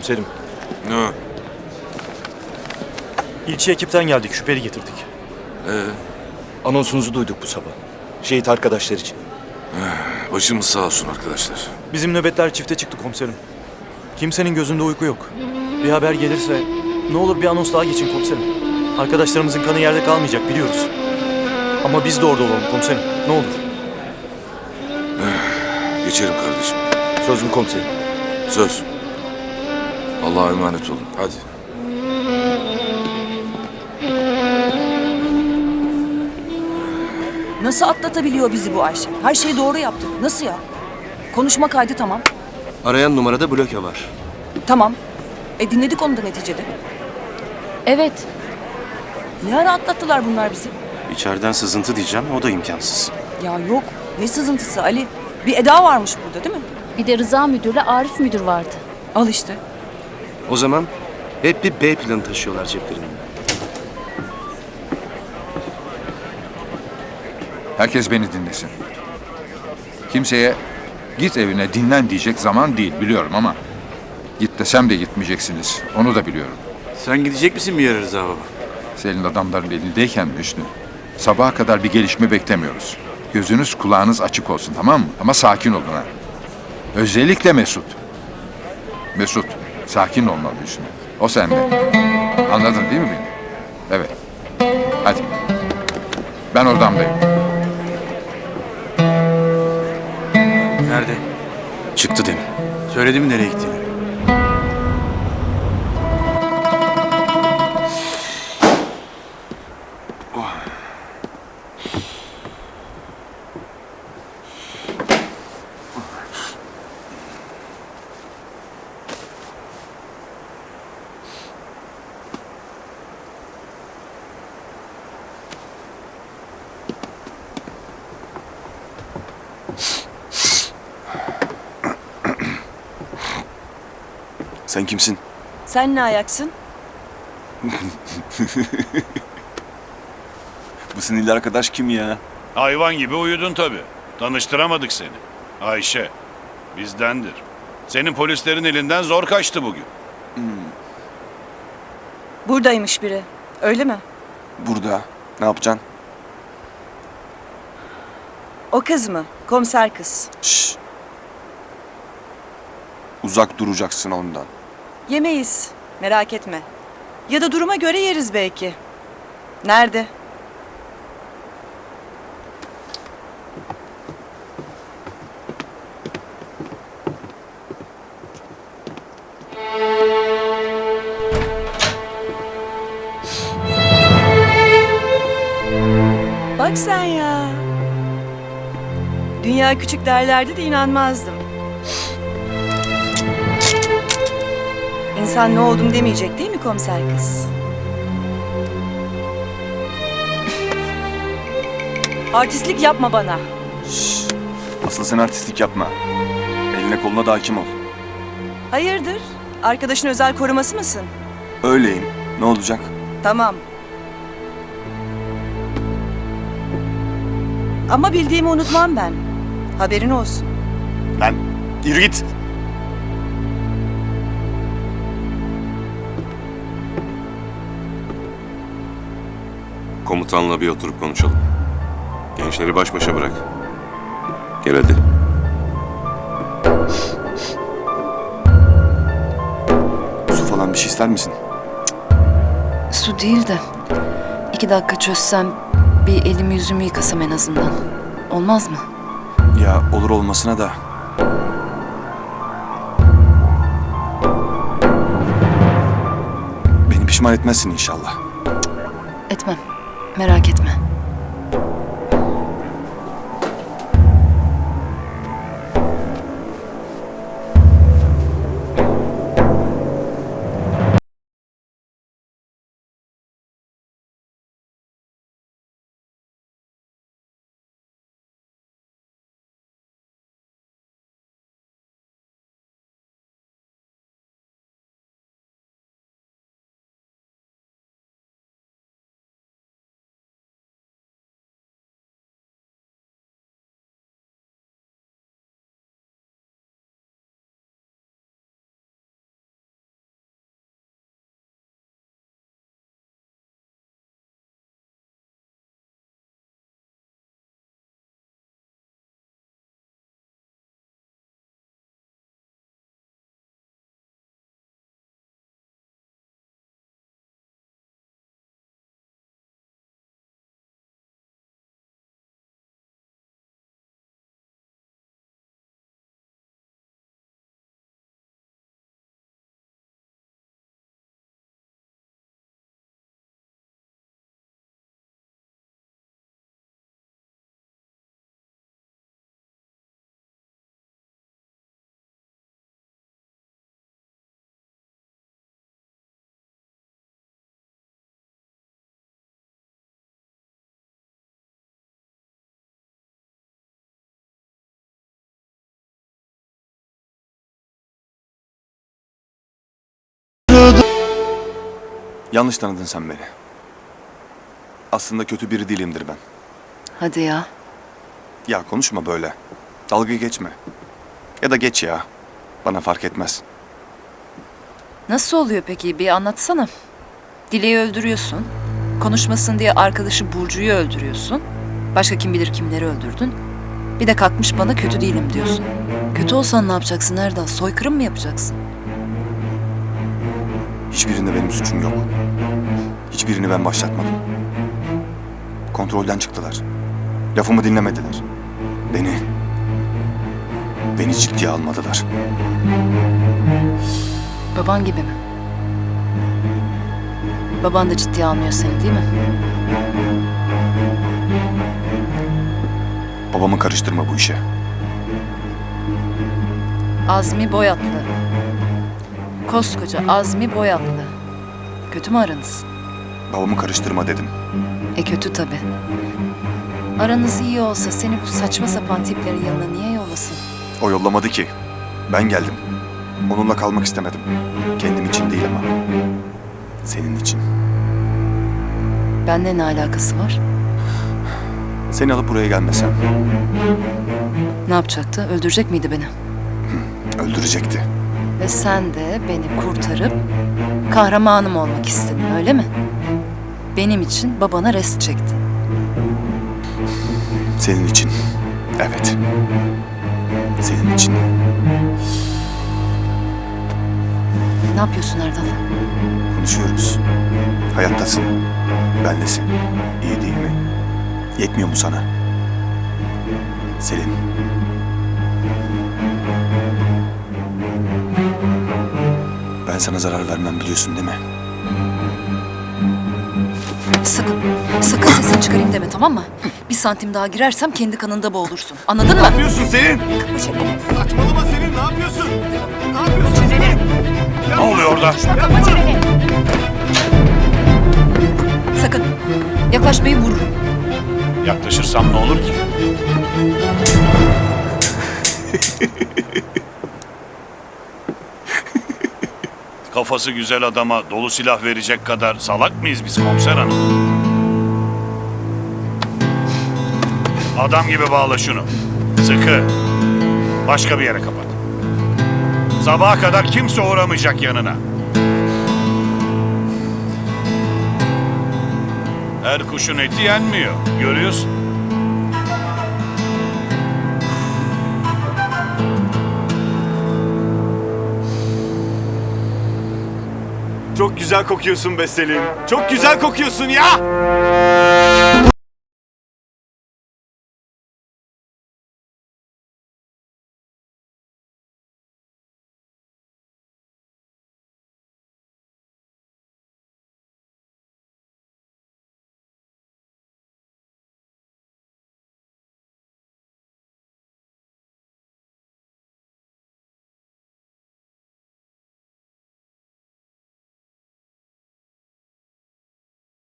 Komiserim. Ne? İlçe ekipten geldik. Şüpheli getirdik. Ee, Anonsunuzu duyduk bu sabah. Şehit arkadaşlar için. başımız sağ olsun arkadaşlar. Bizim nöbetler çifte çıktı komiserim. Kimsenin gözünde uyku yok. Bir haber gelirse ne olur bir anons daha geçin komiserim. Arkadaşlarımızın kanı yerde kalmayacak biliyoruz. Ama biz de orada olalım komiserim. Ne olur. Geçerim kardeşim. Söz mü komiserim? Söz. Allah'a emanet olun. Hadi. Nasıl atlatabiliyor bizi bu Ayşe? Her şeyi doğru yaptı. Nasıl ya? Konuşma kaydı tamam. Arayan numarada bloke var. Tamam. E dinledik onu da neticede. Evet, Ne ara atlattılar bunlar bizi? İçeriden sızıntı diyeceğim, o da imkansız. Ya yok. Ne sızıntısı Ali? Bir Eda varmış burada değil mi? bir de Rıza müdürle Arif müdür vardı. Al işte. O zaman hep bir B planı taşıyorlar ceplerinde. Herkes beni dinlesin. Kimseye git evine dinlen diyecek zaman değil biliyorum ama git desem de gitmeyeceksiniz. Onu da biliyorum. Sen gidecek misin bir yere Rıza baba? Senin adamların elindeyken Hüsnü. Sabaha kadar bir gelişme beklemiyoruz. Gözünüz kulağınız açık olsun tamam mı? Ama sakin olun ha. Özellikle Mesut. Mesut, sakin olmalı Hüsnü. O sende. Anladın değil mi beni? Evet. Hadi. Ben odamdayım. Nerede? Çıktı demin. Söyledi mi nereye gittiğini? Sen kimsin? Sen ne ayaksın? Bu sinirli arkadaş kim ya? Hayvan gibi uyudun tabii. Tanıştıramadık seni. Ayşe, bizdendir. Senin polislerin elinden zor kaçtı bugün. Buradaymış biri. Öyle mi? Burada. Ne yapacaksın? O kız mı? Komiser kız. Şşş. Uzak duracaksın ondan. Yemeyiz. Merak etme. Ya da duruma göre yeriz belki. Nerede? Bak sen ya. Dünya küçük derlerdi de inanmazdım. İnsan ne oldum demeyecek değil mi komiser kız? Artistlik yapma bana. Asıl sen artistlik yapma. Eline koluna da hakim ol. Hayırdır? Arkadaşın özel koruması mısın? Öyleyim. Ne olacak? Tamam. Ama bildiğimi unutmam ben. Haberin olsun. Lan yürü git. Komutanla bir oturup konuşalım. Gençleri baş başa bırak. Gel hadi. Su falan bir şey ister misin? Su değil de iki dakika çözsem bir elimi yüzümü yıkasam en azından. Olmaz mı? Ya olur olmasına da. Beni pişman etmezsin inşallah. Merak etme. Yanlış tanıdın sen beni. Aslında kötü biri değilimdir ben. Hadi ya. Ya konuşma böyle. Dalga geçme. Ya da geç ya. Bana fark etmez. Nasıl oluyor peki? Bir anlatsana. Dileği öldürüyorsun. Konuşmasın diye arkadaşı Burcu'yu öldürüyorsun. Başka kim bilir kimleri öldürdün. Bir de kalkmış bana kötü değilim diyorsun. Kötü olsan ne yapacaksın Erdal? Soykırım mı yapacaksın? Hiçbirinde benim suçum yok. Hiçbirini ben başlatmadım. Kontrolden çıktılar. Lafımı dinlemediler. Beni... Beni ciddiye almadılar. Baban gibi mi? Baban da ciddiye almıyor seni değil mi? Babamı karıştırma bu işe. Azmi Boyatlı. Koskoca Azmi Boyatlı. Kötü mü aranız? Babamı karıştırma dedim. E kötü tabi. Aranız iyi olsa seni bu saçma sapan tiplerin yanına niye yollasın? O yollamadı ki. Ben geldim. Onunla kalmak istemedim. Kendim için değil ama. Senin için. Bende ne alakası var? Seni alıp buraya gelmesem Ne yapacaktı? Öldürecek miydi beni? öldürecekti. Ve sen de beni kurtarıp kahramanım olmak istedin öyle mi? Benim için babana rest çektin. Senin için. Evet. Senin için. Ne yapıyorsun Erdal? Konuşuyoruz. Hayattasın. Benlesin. İyi değil mi? Yetmiyor mu sana? Selin. Sana zarar vermem biliyorsun değil mi? Sakın, sakın sesini çıkarayım deme tamam mı? Bir santim daha girersem kendi kanında boğulursun. Anladın mı? yapıyorsun Selin? Kapa çeneni. Saçmalama Selin ne yapıyorsun? Ne oluyor orada? Sakın. Yaklaşmayı vururum. Yaklaşırsam ne olur ki? Kafası güzel adama dolu silah verecek kadar salak mıyız biz komiser hanım? Adam gibi bağla şunu. Sıkı. Başka bir yere kapat. Sabaha kadar kimse uğramayacak yanına. Her kuşun eti yenmiyor. Görüyorsun. Çok güzel kokuyorsun be Selin. Çok güzel kokuyorsun ya.